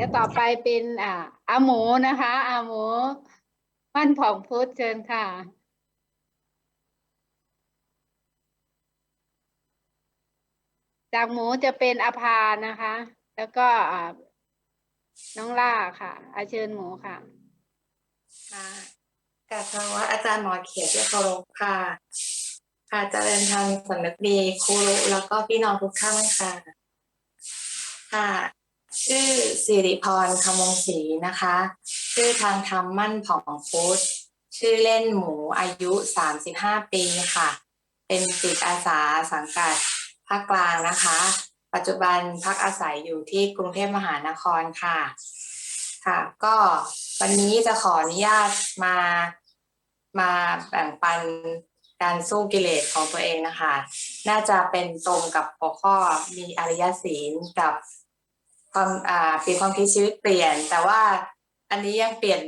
ดี๋ยวต่อไปเป็นอ่าอาหมูนะคะอาหมูมั่นผ่องพุทธเชิญค่ะ จากหมูจะเป็นอภานะคะ แล้วก็อ่าน้องล่าค่ะ อาเชิญหมูค่ะค่ะกาบคารวะอาจารย์หมอเขียนที่เคารพค่ะ ค่ะเจริญธรรมสำนึกดีครูแล้วก็พี่น้องทุกท่านค่ะ ค่ะ ชื่อสิริพรคำวงศรีนะคะ ชื่อทางธรรมมั่นผ่องพุทธชื่อเล่นหมูอายุสามสิบห้าปีค่ะ เป็นจิตอาสาสังกัดภาคกลางนะคะ ปัจจุบันพักอาศัยอยู่ที่กรุงเทพมหานครค่ะค่ะ ก็วันนี้จะขออนุญาตมามาแบ่งปันการสู้กิเลสของตัวเองนะคะ น่าจะเป็นตรงกับหัวข้อมีอริยศีลกับ ความอ่าเปลี่ยนความคิดชีวิตเปลี่ยน แต่ว่าอันนี้ยังเปลี่ยน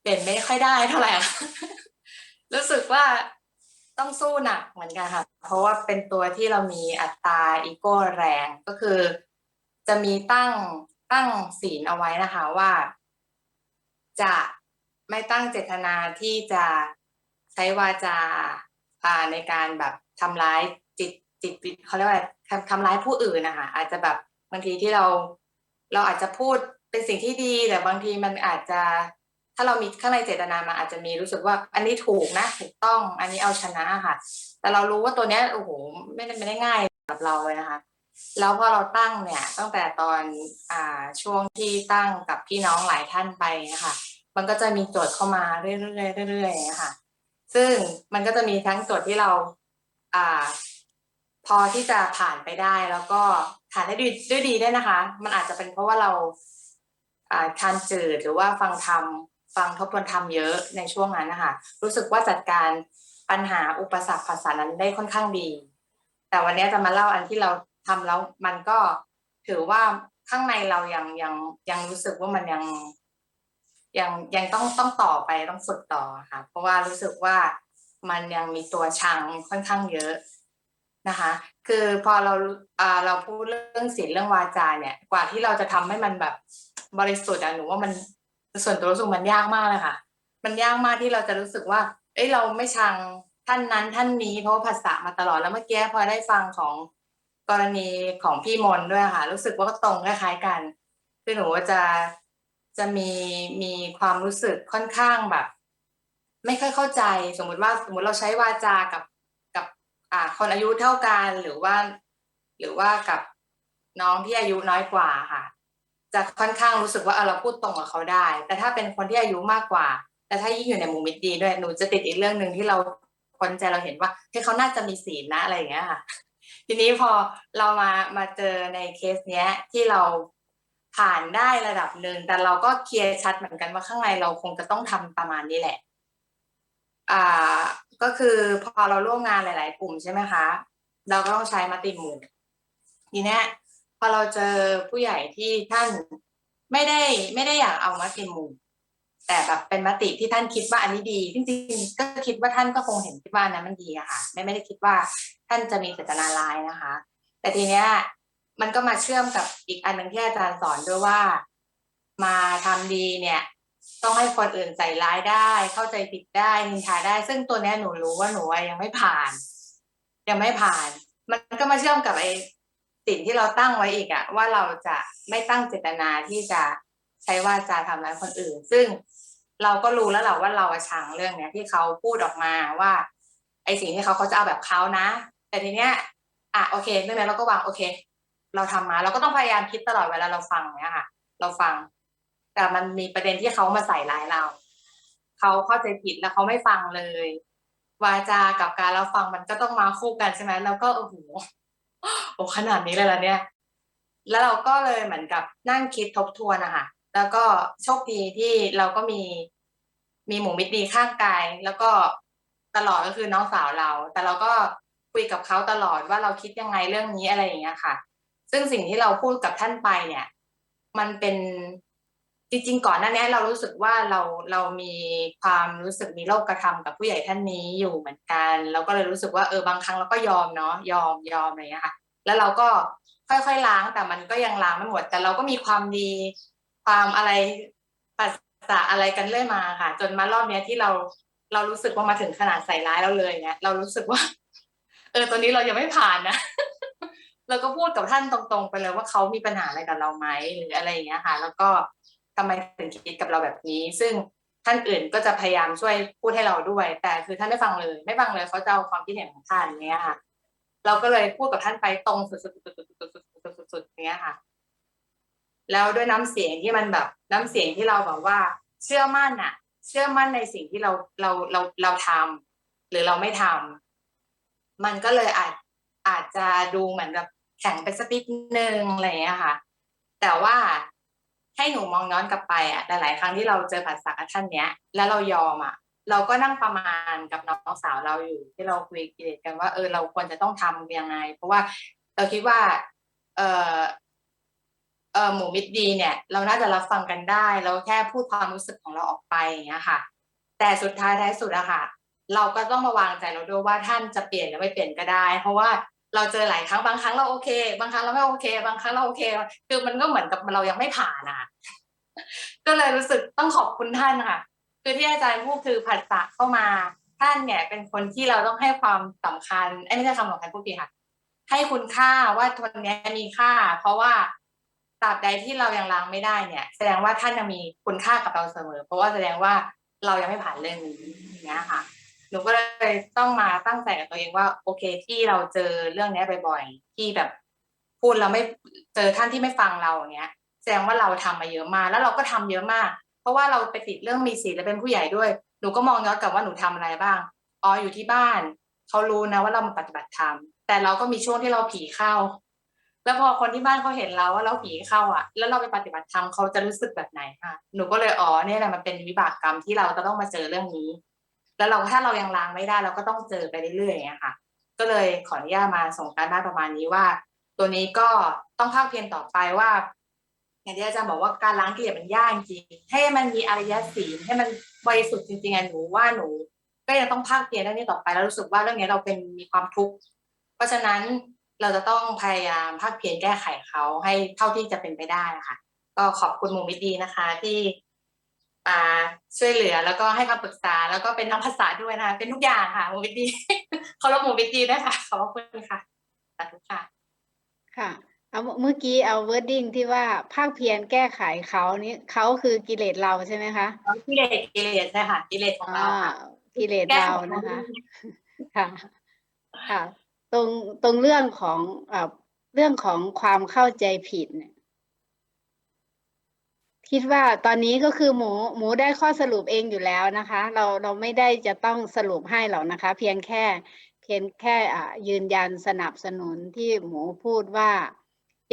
เปลี่ยนไม่ค่อยได้เท่าไหร่รู้สึกว่าต้องสู้หนักเหมือนกันค่ะ เพราะว่าเป็นตัวที่เรามีอัตราอีโก้แรงก็คือ จะมีตั้งตั้งศีลเอาไว้นะคะว่า จะไม่ตั้งเจตนาที่จะใช้วาจาอ่าในการแบบทำร้ายจิตจิตเขาเรียกว่าทำทำร้ายผู้อื่นนะคะอาจจะแบบ บางทีที่เราเราอาจจะพูดเป็นสิ่งที่ดีแต่บางทีมันอาจจะ ถ้าเรามีข้างในเจตนามาอาจจะมีรู้สึกว่า อันนี้ถูกนะถูกต้อง อันนี้เอาชนะค่ะ แต่เรารู้ว่าตัวเนี้ยโอ้โหไม่ได้ไม่ได้ง่ายสำหรับเราเลยนะคะ แล้วพอเราตั้งเนี่ยตั้งแต่ตอนอ่าช่วงที่ตั้งกับพี่น้องหลายท่านไปนะคะมันก็จะมีโจทย์เข้ามาเรื่อยๆเรื่อยๆอย่างเงี้ยค่ะซึ่งมันก็จะมีทั้งโจทย์ที่เราอ่าพอที่จะผ่านไปได้แล้วก็ ผ่านได้ด้วยด้วยดีได้นะคะ มันอาจจะเป็นเพราะว่าเราอ่าทานจืดหรือว่าฟังธรรมฟังทบทวนธรรมเยอะในช่วงนั้นนะคะรู้สึกว่าจัดการปัญหาอุปสรรคภาษานั้นได้ค่อนข้างดี แต่วันนี้จะมาเล่าอันที่เราทำแล้วมันก็ถือว่าข้างในเรายังยังยังรู้สึกว่ามันยังยังยังต้องต้องต่อไปต้องฝึกต่อค่ะ เพราะว่ารู้สึกว่ามันยังมีตัวชังค่อนข้างเยอะ นะคะ คือพอเราเราพูดเรื่องศีลเรื่องวาจาเนี่ย กว่าที่เราจะทำให้มันแบบบริสุทธิ์อะหนูว่ามันส่วนตัวรู้สึกมันยากมากเลยค่ะ มันยากมากที่เราจะรู้สึกว่า เอ้ยเราไม่ชังท่านนั้นท่านนี้เพราะว่าภาษามาตลอดแล้วเมื่อกี้พอได้ฟังของกรณีของพี่มนด้วยค่ะ รู้สึกว่าก็ตรงคล้ายๆกันคือหนูจะจะมีมีความรู้สึกค่อนข้างแบบ ไม่ค่อยเข้าใจ สมมุติว่าสมมติเราใช้วาจากับ อ่า คนอายุเท่ากันหรือว่า หรือว่ากับน้องที่อายุน้อยกว่าค่ะ จะค่อนข้างรู้สึกว่าเออเราพูดตรงกับเขาได้ แต่ถ้าเป็นคนที่อายุมากกว่า แต่ถ้ายิ่งอยู่ในหมู่มิตรดีด้วยหนูจะติดอีกเรื่องหนึ่งที่เราคนใจเราเห็นว่าเฮ้ยเขาน่าจะมีศีลนะอะไรอย่างเงี้ยค่ะ ทีนี้พอเรามามาเจอในเคสเนี้ย ที่เราผ่านได้ระดับหนึ่งแต่เราก็เคลียร์ชัดเหมือนกันว่าข้างในเราคงจะต้องทำประมาณนี้แหละ อ่า ก็คือพอเราร่วมงานหลาย ๆ กลุ่มใช่ไหมคะ เราก็ต้องใช้มติหมู่ทีเนี้ยพอเราเจอผู้ใหญ่ที่ท่านไม่ได้ไม่ได้อยากเอามติหมู่แต่แบบเป็นมติที่ท่านคิดว่าอันนี้ดีจริงๆก็คิดว่าท่านก็คงเห็นคิดว่านั้นมันดีอะค่ะไม่ไม่ได้คิดว่าท่านจะมีเจตนาร้ายนะคะ แต่ทีเนี้ยมันก็มาเชื่อมกับอีกอันหนึ่งที่อาจารย์สอนด้วยว่า มาทำดีเนี่ย ต้องให้คนอื่นใส่ร้ายได้ เข้าใจผิดได้นินทาได้ ซึ่งตัวนี้หนูรู้ว่าหนูยังไม่ผ่าน ยังไม่ผ่าน มันก็มาเชื่อมกับไอ้สิ่งที่เราตั้งไว้อีกอะว่าเราจะไม่ตั้งเจตนาที่จะใช้วาจาทำร้ายคนอื่น ซึ่งเราก็รู้แล้วแหละว่าเราชังเรื่องเนี้ยที่เขาพูดออกมาว่า ไอ้สิ่งที่เขาเขาจะเอาแบบเขานะ แต่ทีเนี้ยอะโอเคเรื่องนั้เราก็วางโอเค เราทำมาเราก็ต้องพยายามคิดตลอดเวลาเราฟังเนี้ยค่ะ เราฟัง แต่มันมีประเด็นที่เขามาใส่ร้ายเรา เขาเข้าใจผิดแล้วเขาไม่ฟังเลย วาจากับการเราฟังมันก็ต้องมาคู่กันใช่ไหมแล้วก็โอ้โหโอ้ขนาดนี้เลยละเนี่ย แล้วเราก็เลยเหมือนกับนั่งคิดทบทวนอะค่ะแล้วก็โชคดีที่เราก็มีมีหมู่มิตรดีข้างกาย แล้วก็ตลอดก็คือน้องสาวเรา แต่เราก็คุยกับเขาตลอดว่าเราคิดยังไงเรื่องนี้อะไรอย่างเงี้ยค่ะ ซึ่งสิ่งที่เราพูดกับท่านไปเนี่ย มันเป็น จริงๆ ก่อนหน้านี้เรารู้สึกว่าเราเรามีความรู้สึกมีโลกกระทำกับผู้ใหญ่ท่านนี้อยู่เหมือนกันเราก็เลยรู้สึกว่าเออบางครั้งเราก็ยอมเนาะยอมยอมอะไรอย่างเงี้ยค่ะ แล้วเราก็ค่อยๆล้างแต่มันก็ยังล้างไม่หมด แต่เราก็มีความดีความอะไรปัสสะอะไรกันเรื่อยมาค่ะ จนมารอบเนี้ยที่เราเรารู้สึกว่ามาถึงขนาดใส่ร้ายเราเลยเนี่ยเรารู้สึกว่า เออตัวนี้เรายังไม่ผ่านนะเราก็พูดกับท่านตรงๆ ไปเลยว่าเขามีปัญหาอะไรกับเราไหมหรืออะไรอย่างเงี้ยค่ะ แล้วก็ ทำไมถึงคิดกับเราแบบนี้ ซึ่งท่านอื่นก็จะพยายามช่วยพูดให้เราด้วย แต่คือท่านไม่ฟังเลย ไม่ฟังเลยเขาจะเอาความคิดเห็นของท่านเนี้ยค่ะ เราก็เลยพูดกับท่านไปตรงสุดๆๆๆๆๆๆๆเนี้ยค่ะ แล้วด้วยน้ำเสียงที่มันแบบ น้ำเสียงที่เราแบบว่า เชื่อมั่นอะเชื่อมั่นในสิ่งที่เราเราเราเราทำหรือเราไม่ทำมันก็เลยอาจอาจจะดูเหมือนแบบแข็งไปสักนิดนึงอะไรอย่างเงี้ยค่ะ แต่ว่า ให้หนูมองย้อนกลับไปอะหลายๆครั้งที่เราเจอผัสสะกับท่านเนี้ย แล้วเรายอมอะเราก็นั่งประมาณกับน้องสาวเราอยู่ ที่เราคุยกิเลสกันว่าเออเราควรจะต้องทำยังไง เพราะว่าเราคิดว่า เออเออหมูมิตรดีเนี่ย เราน่าจะรับฟังกันได้ เราแค่พูดความรู้สึกของเราออกไปอย่างเงี้ยค่ะ แต่สุดท้ายท้ายสุดอะค่ะ เราก็ต้องมาวางใจเราด้วยว่าท่านจะเปลี่ยนหรือไม่เปลี่ยนก็ได้ เพราะว่า เราเจอหลายครั้งบางครั้งเราโอเค บางครั้งเราไม่โอเค บางครั้งเราโอเค คือมันก็เหมือนกับเรายังไม่ผ่านอะ ก็เลยรู้สึกต้องขอบคุณท่านค่ะ คือที่อาจารย์พูดคือผัสสะเข้ามาท่านเนี่ยเป็นคนที่เราต้องให้ความสำคัญเอ้ไม่ใช่คำสำคัญพูดผิดค่ะ ให้คุณค่าว่าคนนี้มีค่า เพราะว่าตราบใดที่เรายังล้างไม่ได้เนี่ย แสดงว่าท่านยังมีคุณค่ากับเราเสมอ เพราะว่าแสดงว่าเรายังไม่ผ่านเรื่องนี้อย่างเงี้ยค่ะ หนูก็เลยต้องมาตั้งใจกับตัวเองว่า โอเคที่เราเจอเรื่องนี้บ่อยๆที่แบบพูดแล้วไม่เจอท่านที่ไม่ฟังเราอย่างเงี้ย แสดงว่าเราทำมาเยอะมากแล้วเราก็ทำเยอะมาก เพราะว่าเราไปติดเรื่องมีศีลและเป็นผู้ใหญ่ด้วยหนูก็มองย้อนกลับว่าหนูทำอะไรบ้างอ๋ออยู่ที่บ้านเขารู้นะว่าเรามาปฏิบัติธรรมแต่เราก็มีช่วงที่เราผีเข้า แล้วพอคนที่บ้านเขาเห็นเราว่าเราผีเข้าอะ แล้วเราไปปฏิบัติธรรมเขาจะรู้สึกแบบไหนค่ะหนูก็เลยอ๋อเนี่ยแหละมันเป็นวิบากกรรมที่เราจะต้องมาเจอเรื่องนี้ แล้วเราถ้าเรายังล้างไม่ได้เราก็ต้องเจอไปเรื่อยๆอย่างเงี้ยค่ะ ก็เลยขออนุญาตมาส่งการบ้านประมาณนี้ว่า ตัวนี้ก็ต้องภาคเพียรต่อไปว่า อย่างที่อาจารย์บอกว่าการล้างกิเลสมันยากจริงให้มันมีอริยศีลให้มันบริสุทธิ์จริงๆอะหนูว่าหนู ก็ยังต้องภาคเพียรเรื่องนี้ต่อไปแล้วรู้สึกว่าเรื่องนี้เราเป็นมีความทุกข์เพราะฉะนั้นเราจะต้องพยายามภาคเพียรแก้ไขเขาให้เท่าที่จะเป็นไปได้นะคะก็ขอบคุณหมูมิดีนะคะ ที่ อ่าช่วยเหลือแล้วก็ให้คำปรึกษาแล้วก็เป็นทั้งภาษาด้วยนะคะเป็นทุกอย่างค่ะหมูมิตรดีเคารพหมูมิตรดีนะคะขอบคุณค่ะสาธุค่ะค่ะเอาเมื่อกี้เอา wording ที่ว่าภาคเพียรแก้ไขเขานี้เขาคือกิเลสเราใช่ไหมคะกิเลสกิเลสใช่ค่ะกิเลสของเราอ่าค่ะกิเลสแก้เราของเรานะคะด้วยค่ะค่ะ ตรงตรงเรื่องของเอ่อเรื่องของความเข้าใจผิดเนี่ย คิดว่าตอนนี้ก็คือหมูหมูได้ข้อสรุปเองอยู่แล้วนะคะ เราเราไม่ได้จะต้องสรุปให้หรอกนะคะ เพียงแค่เพียงแค่ยืนยันสนับสนุนที่หมูพูดว่า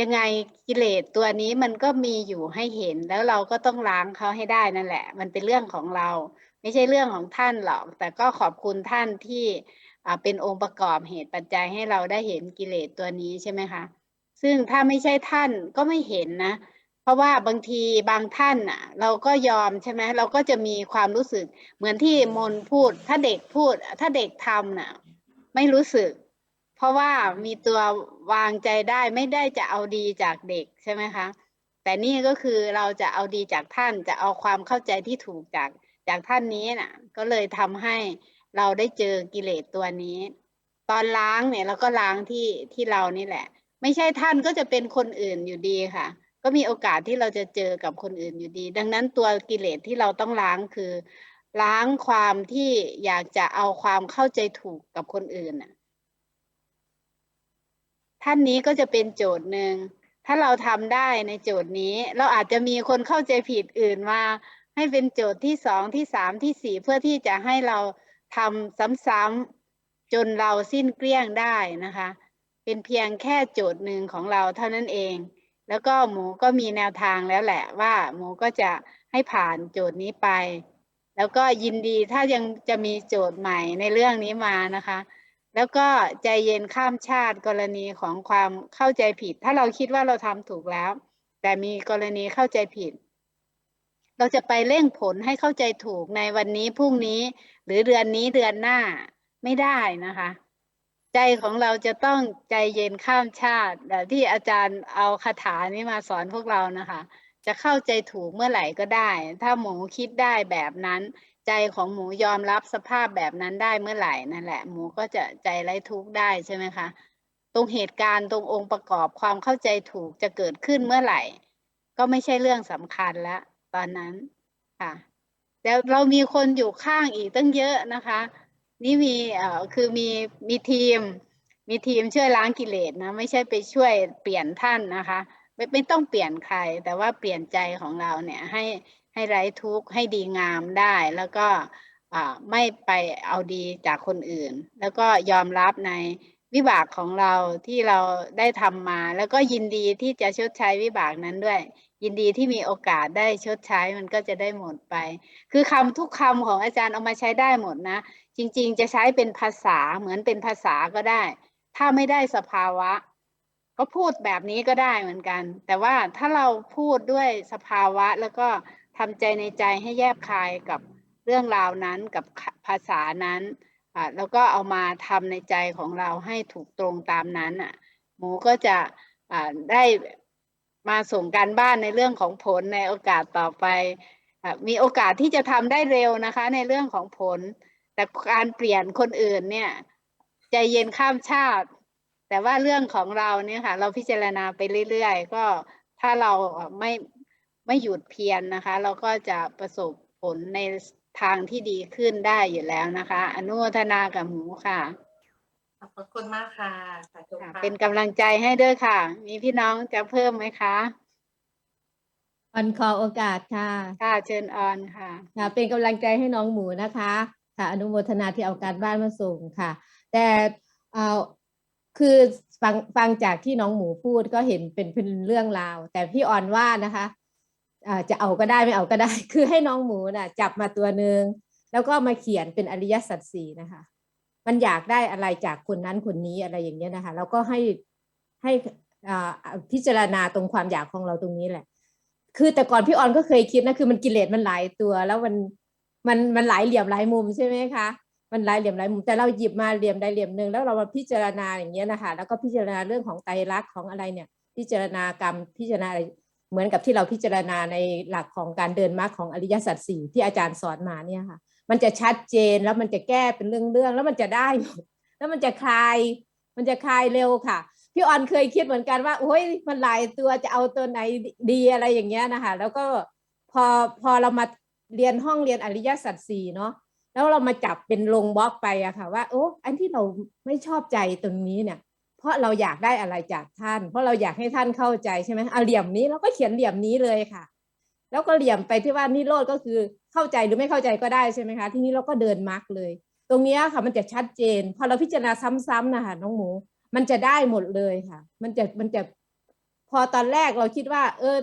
ยังไงกิเลสตัวนี้มันก็มีอยู่ให้เห็นแล้วเราก็ต้องล้างเขาให้ได้นั่นแหละ มันเป็นเรื่องของเรา ไม่ใช่เรื่องของท่านหรอก แต่ก็ขอบคุณท่านที่เป็นองค์ประกอบเหตุปัจจัยให้เราได้เห็นกิเลสตัวนี้ใช่ไหมคะ ซึ่งถ้าไม่ใช่ท่านก็ไม่เห็นนะ เพราะว่าบางทีบางท่านอะ เราก็ยอมใช่ไหมเราก็จะมีความรู้สึก เหมือนที่มนพูด ถ้าเด็กพูด ถ้าเด็กทำน่ะ ไม่รู้สึก เพราะว่ามีตัววางใจได้ไม่ได้จะเอาดีจากเด็กใช่ไหมคะ แต่นี่ก็คือเราจะเอาดีจากท่านจะเอาความเข้าใจที่ถูกจากจากท่านนี้น่ะ ก็เลยทำให้เราได้เจอกิเลสตัวนี้ ตอนล้างเนี่ยเราก็ล้างที่ที่เรานี่แหละ ไม่ใช่ท่านก็จะเป็นคนอื่นอยู่ดีค่ะ ก็มีโอกาสที่เราจะเจอกับคนอื่นอยู่ดี ดังนั้นตัวกิเลสที่เราต้องล้างคือ ล้างความที่อยากจะเอาความเข้าใจถูกกับคนอื่นน่ะท่านนี้ก็จะเป็นโจทย์หนึ่งถ้าเราทำได้ในโจทย์นี้ เราอาจจะมีคนเข้าใจผิดอื่นมาให้เป็นโจทย์ที่สองที่สามที่สี่เพื่อที่จะให้เราทำซ้ำๆจนเราสิ้นเกลี้ยงได้นะคะ เป็นเพียงแค่โจทย์หนึ่งของเราเท่านั้นเอง แล้วก็หมูก็มีแนวทางแล้วแหละว่าหมูก็จะให้ผ่านโจทย์นี้ไป แล้วก็ยินดีถ้ายังจะมีโจทย์ใหม่ในเรื่องนี้มานะคะ แล้วก็ใจเย็นข้ามชาติกรณีของความเข้าใจผิด ถ้าเราคิดว่าเราทำถูกแล้ว แต่มีกรณีเข้าใจผิด เราจะไปเร่งผลให้เข้าใจถูกในวันนี้พรุ่งนี้ หรือเดือนนี้เดือนหน้าไม่ได้นะคะ ใจของเราจะต้องใจเย็นข้ามชาติแบบที่อาจารย์เอาคาถานี้มาสอนพวกเรานะคะ จะเข้าใจถูกเมื่อไหร่ก็ได้ ถ้าหมูคิดได้แบบนั้น ใจของหมูยอมรับสภาพแบบนั้นได้เมื่อไหร่นั่นแหละ หมูก็จะใจไร้ทุกข์ได้ใช่ไหมคะตรงเหตุการณ์ตรงองค์ประกอบความเข้าใจถูกจะเกิดขึ้นเมื่อไหร่ ก็ไม่ใช่เรื่องสำคัญแล้วตอนนั้นค่ะแล้วเรามีคนอยู่ข้างอีกตั้งเยอะนะคะ นี่มีเอ่อคือมีมีทีม มีทีมช่วยล้างกิเลสนะ ไม่ใช่ไปช่วยเปลี่ยนท่านนะคะ ไม่ไม่ต้องเปลี่ยนใคร แต่ว่าเปลี่ยนใจของเราเนี่ยให้ให้ไร้ทุกข์ให้ดีงามได้แล้วก็อ่าไม่ไปเอาดีจากคนอื่น แล้วก็ยอมรับในวิบากของเราที่เราได้ทำมา แล้วก็ยินดีที่จะชดใช้วิบากนั้นด้วย ยินดีที่มีโอกาสได้ชดใช้มันก็จะได้หมดไป คือคำทุกคำของอาจารย์เอามาใช้ได้หมดนะ จริง ๆ จะใช้เป็นภาษาเหมือนเป็นภาษาก็ได้ ถ้าไม่ได้สภาวะ ก็พูดแบบนี้ก็ได้เหมือนกัน แต่ว่าถ้าเราพูดด้วยสภาวะแล้วก็ทำใจในใจให้แยบคายกับเรื่องราวนั้นกับภาษานั้นอ่าแล้วก็เอามาทำในใจของเราให้ถูกตรงตามนั้นอะหมูก็จะอ่าได้ มาส่งการบ้านในเรื่องของผลในโอกาสต่อไปมีโอกาสที่จะทำได้เร็วนะคะ ในเรื่องของผล แต่การเปลี่ยนคนอื่นเนี่ยใจเย็นข้ามชาติ แต่ว่าเรื่องของเราเนี่ยค่ะ เราพิจารณาไปเรื่อยๆ ก็ถ้าเราไม่ไม่หยุดเพียรนะคะ เราก็จะประสบผลในทางที่ดีขึ้นได้อยู่แล้วนะคะ อนุโมทนากับหมูค่ะ ขอบพระคุณมากค่ะสาธุค่ะค่ะ เป็นกำลังใจให้ด้วยค่ะ มีพี่น้องจะเพิ่มไหมคะออนขอโอกาสค่ะค่ะเชิญออนค่ะ ค่ะเป็นกำลังใจให้น้องหมูนะคะค่ะอนุโมทนาที่เอาการบ้านมาส่งค่ะ แต่เอ่อคือฟังฟังจากที่น้องหมูพูดก็เห็นเป็นเป็นเรื่องราว แต่พี่ออนว่านะคะอ่าจะเอาก็ได้ไม่เอาก็ได้ คือให้น้องหมูน่ะจับมาตัวหนึ่งแล้วก็มาเขียนเป็นอริยสัจสี่นะคะ มันอยากได้อะไรจากคนนั้นคนนี้อะไรอย่างเงี้ยนะคะ แล้วก็ให้ให้พิจารณาตรงความอยากของเราตรงนี้แหละ คือแต่ก่อนพี่ออนก็เคยคิดนะคือมันกิเลสมันหลายตัว แล้วมันมันมันหลายเหลี่ยมหลายมุมใช่ไหมคะมันหลายเหลี่ยมหลายมุมแต่เราหยิบมาเหลี่ยมใดเหลี่ยมหนึ่งแล้วเรามาพิจารณาอย่างเงี้ยนะคะแล้วก็พิจารณาเรื่องของไตรลักษณ์ของอะไรเนี่ย พิจารณากรรมพิจารณาอะไรเหมือนกับที่เราพิจารณาในหลักของการเดินมรรคของอริยสัจสี่ที่อาจารย์สอนมาเนี่ยค่ะ มันจะชัดเจนแล้วมันจะแก้เป็นเรื่องๆแล้วมันจะได้หมดแล้วมันจะคลาย มันจะคลายเร็วค่ะ พี่ออนเคยคิดเหมือนกันว่าโอ้ยมันหลายตัวจะเอาตัวไหนดีอะไรอย่างเงี้ยนะคะ แล้วก็พอพอเรามาเรียนห้องเรียนอริยสัจสี่เนาะแล้วเรามาจับเป็นลงบล็อกไปอะค่ะ ว่าโอ้อันที่เราไม่ชอบใจตรงนี้เนี่ย เพราะเราอยากได้อะไรจากท่าน เพราะเราอยากให้ท่านเข้าใจใช่ไหมเอาเหลี่ยมนี้เราก็เขียนเหลี่ยมนี้เลยค่ะ แล้วก็เหลี่ยมไปที่ว่านิโรธก็คือเข้าใจหรือไม่เข้าใจก็ได้ใช่ไหมคะที่นี้เราก็เดินมาร์กเลย ตรงนี้ค่ะมันจะชัดเจน พอเราพิจารณาซ้ำๆนะคะน้องหมู มันจะได้หมดเลยค่ะ มันจะมันจะพอตอนแรกเราคิดว่า เออ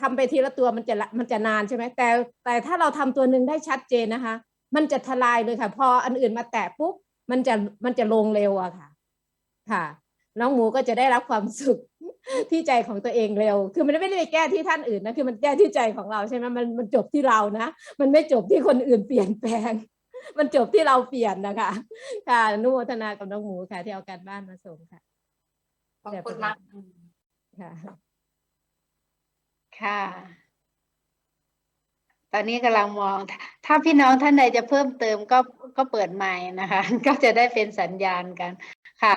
ทำไปทีละตัวมันจะละมันจะนานใช่ไหมแต่ แต่ถ้าเราทำตัวหนึ่งได้ชัดเจนนะคะ มันจะทลายเลยค่ะ พออันอื่นมาแตะปุ๊บมันจะมันจะลงเร็วอะค่ะ ค่ะ น้องหมูก็จะได้รับความสุข ที่ใจของตัวเองเร็ว คือมันไม่ได้ไปแก้ที่ท่านอื่นนะคือมันแก้ที่ใจของเราใช่ไหมมันมันจบที่เรานะ มันไม่จบที่คนอื่นเปลี่ยนแปลง มันจบที่เราเปลี่ยนนะคะ ค่ะอนุโมทนากับน้องหมูค่ะ ที่เอาการบ้านมาส่งค่ะขอบคุณมากค่ะค่ะ ค่ะ ตอนนี้กำลังมอง ถ้าพี่น้องท่านใดจะเพิ่มเติมก็ก็เปิดไมค์นะคะ ก็จะได้เป็นสัญญาณกัน ค่ะ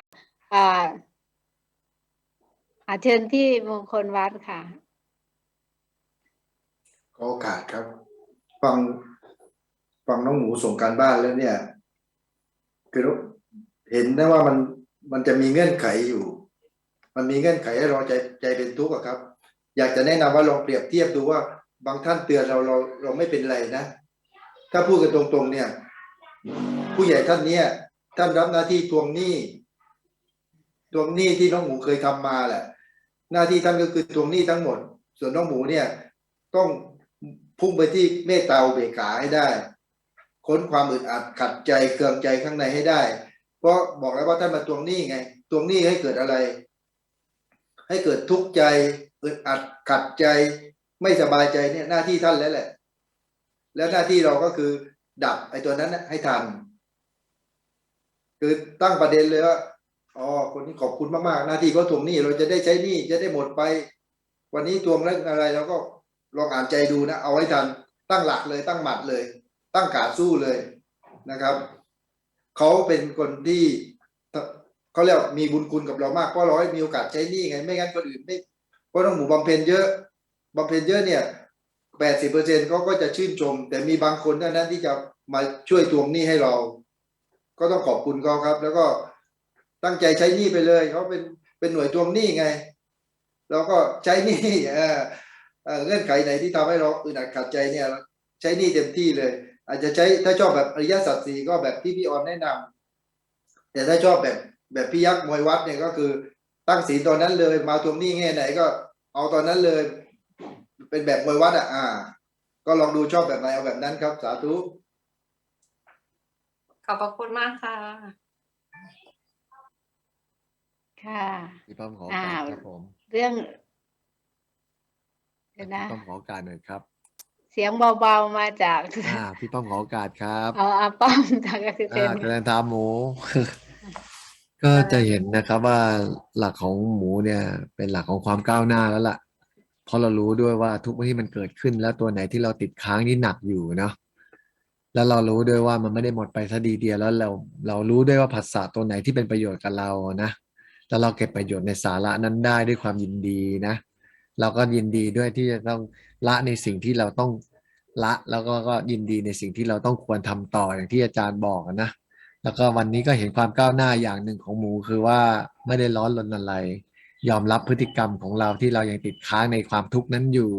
อ่า อาเชิญที่มงคลวัดค่ะขอโอกาสครับ ฟังฟังน้องหมูส่งการบ้านแล้วเนี่ยคือเห็นนะว่ามันมันจะมีเงื่อนไขอยู่ มันมีเงื่อนไขให้เราใจใจเป็นทุกข์อะครับ อยากจะแนะนำว่าลองเปรียบเทียบดูว่า บางท่านเตือนเราเราเราไม่เป็นไรนะ ถ้าพูดกันตรงๆ เนี่ย ผู้ใหญ่ท่านเนี้ยท่านรับหน้าที่ทวงหนี้ทวงหนี้ที่น้องหมูเคยทำมาแหละ หน้าที่ท่านก็คือทวงหนี้ทั้งหมด ส่วนน้องหมูเนี่ย ต้องพุ่งไปที่เมตตาอุเบกขาให้ได้ ค้นความอึดอัดขัดใจเคืองใจข้างในให้ได้ เพราะบอกแล้วว่าท่านมาทวงหนี้ไงทวงหนี้ให้เกิดอะไร ให้เกิดทุกข์ใจอึดอัดขัดใจ ไม่สบายใจเนี่ยหน้าที่ท่านแล้วแหละ แล้วหน้าที่เราก็คือ ดับไอ้ตัวนั้นนะให้ทันคือตั้งประเด็นเลยว่า อ๋อคนนี้ขอบคุณมากๆหน้าที่เขาทวงหนี้เราจะได้ใช้หนี้จะได้หมดไป วันนี้ทวงเรื่องอะไรเราก็ลองอ่านใจดูนะ เอาไว้ทันตั้งหลักเลย ตั้งหมัดเลย ตั้งการสู้เลยนะครับเขาเป็นคนที่เขาเรียกมีบุญคุณกับเรามากเพราะเราให้มีโอกาสใช้หนี้ไง ไม่งั้นคนอื่นไม่เพราะน้องหมู่บำเพ็ญเยอะบำเพ็ญเยอะเนี่ยแปดสิบเปอร์เซ็นเขาก็จะชื่นชม แต่มีบางคนเท่านั้นที่จะมาช่วยทวงหนี้ให้เรา ก็ต้องขอบคุณเขาครับ แล้วก็ ตั้งใจใช้หนี้ไปเลยเขาเป็นเป็นหน่วยทวงหนี้ไง เราก็ใช้หนี้เออเอ่เงื่อนไขไหนที่ทำให้เราอึดอัดขัดใจเนี่ยใช้หนี้เต็มที่เลย อาจจะใช้ถ้าชอบแบบอริยสัจสี่ก็แบบที่พี่ออนแนะนำแต่ถ้าชอบแบบแบบพี่ยักษ์มวยวัดเนี่ยก็คือตั้งศีลตอนนั้นเลยมาทวงหนี้แง่ไหนก็เอาตอนนั้นเลย เป็นแบบมวยวัดอะอ่า ก็ลองดูชอบแบบไหนเอาแบบนั้นครับ สาธุขอบพระคุณมากค่ะ ค่ะพี่ป้อมขอโออ่ากาสครับผมเรื่องเดี๋ยวนะ พี่ป้อมขอโอกาสหน่อยครับ เสียงเบาๆมาจากอ่า พี่ป้อมขอโอกาสครับเอาอาป้อมจากกสิเซอ่าน เจริญธรรมหมู ก็จะเห็นนะครับว่าหลักของหมูเนี่ย เป็นหลักของความก้าวหน้าแล้วล่ะเพราะเรารู้ด้วยว่าทุกวันที่มันเกิดขึ้นแล้วตัวไหนที่เราติดค้างนี่หนักอยู่เนาะแล้วเรารู้ด้วยว่ามันไม่ได้หมดไปซะดีเดียวแล้วเราเรารู้ด้วยว่าภาษาตัวไหนที่เป็นประโยชน์กับเรานะ แล้วเราเก็บประโยชน์ในสาระนั้นได้ด้วยความยินดีนะ เราก็ยินดีด้วยที่จะต้องละในสิ่งที่เราต้องละแล้วก็ก็ยินดีในสิ่งที่เราต้องควรทำต่ออย่างที่อาจารย์บอกนะแล้วก็วันนี้ก็เห็นความก้าวหน้าอย่างหนึ่งของหมูคือว่าไม่ได้ร้อนรนอะไร ยอมรับพฤติกรรมของเราที่เรายังติดค้างในความทุกข์นั้นอยู่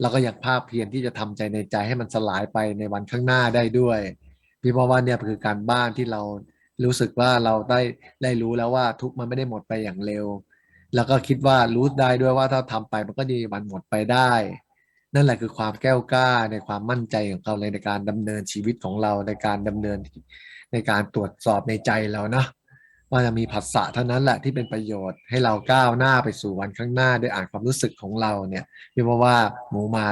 แล้วก็อยากภาคเพียรที่จะทำใจในใจให้มันสลายไปในวันข้างหน้าได้ด้วยพี่เพราะว่าเนี่ยคือการบ้านที่เรา รู้สึกว่าเราได้ได้รู้แล้วว่าทุกมันไม่ได้หมดไปอย่างเร็ว แล้วก็คิดว่ารู้ได้ด้วยว่าถ้าทำไปมันก็จะมีวันหมดไปได้ นั่นแหละคือความแก้วกล้าในความมั่นใจของเราในการดำเนินชีวิตของเราในการดำเนินในการตรวจสอบในใจเรานะว่าจะมีผัสสะเท่านั้นแหละที่เป็นประโยชน์ให้เราก้าวหน้าไปสู่วันข้างหน้าด้วยอ่านความรู้สึกของเราเนี่ยพี่ว่าว่าหมูมา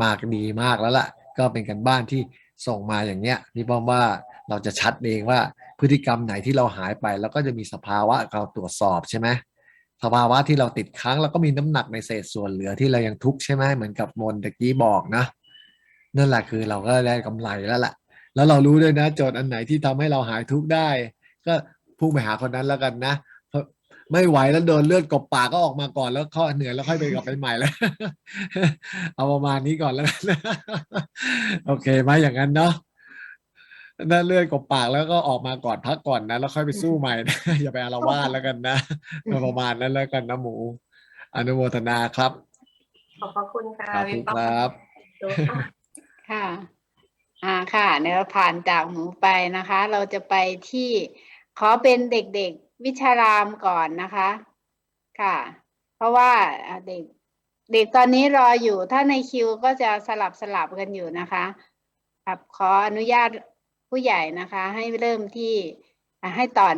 มาดีมากแล้วล่ะ ก็เป็นกันบ้านที่ส่งมาอย่างเนี้ยพี่ป้อมว่าเราจะชัดเองว่า พฤติกรรมไหนที่เราหายไป แล้วก็จะมีสภาวะเราตรวจสอบใช่ไหมสภาวะที่เราติดค้างแล้วก็มีน้ำหนักในเศษส่วนเหลือที่เรายังทุกข์ใช่ไหมเหมือนกับมนตะกี้บอกนะนั่นแหละคือเราก็ได้กำไรแล้วแหละแล้วเรารู้ด้วยนะโจทย์อันไหนที่ทำให้เราหายทุกข์ได้ ก็พุ่งไปหาคนนั้นแล้วกันนะไม่ไหวแล้วโดนเลือดกบปากก็ออกมาก่อนแล้วข้อเหนื่อยแล้วค่อยไปกลับไปใหม่แล้ว เอาประมาณนี้ก่อนแล้วกันโอเคไหมอย่างนั้นเนาะ นั่นเลือดกบปากแล้วก็ออกมาก่อนพักก่อนนะ แล้วค่อยไปสู้ใหม่นะ อย่าไปอารวาสแล้วกันนะประมาณนั้นแล้วกันนะหมู อนุโมทนาครับ ขอบพระคุณค่ะสาธุพี่คป้อมรับดูค่ะค่ะ อ่าค่ะเดี๋ยวผ่านจากหมูไปนะคะ เราจะไปที่ขอเป็นเด็กๆวิชารามก่อนนะคะ ค่ะ เพราะว่าอ่าเด็กเด็กตอนนี้รออยู่ถ้าในคิวก็จะสลับสลับกันอยู่นะคะ ครับขออนุญาต ผู้ใหญ่นะคะ ให้เริ่มที่ให้ต่อ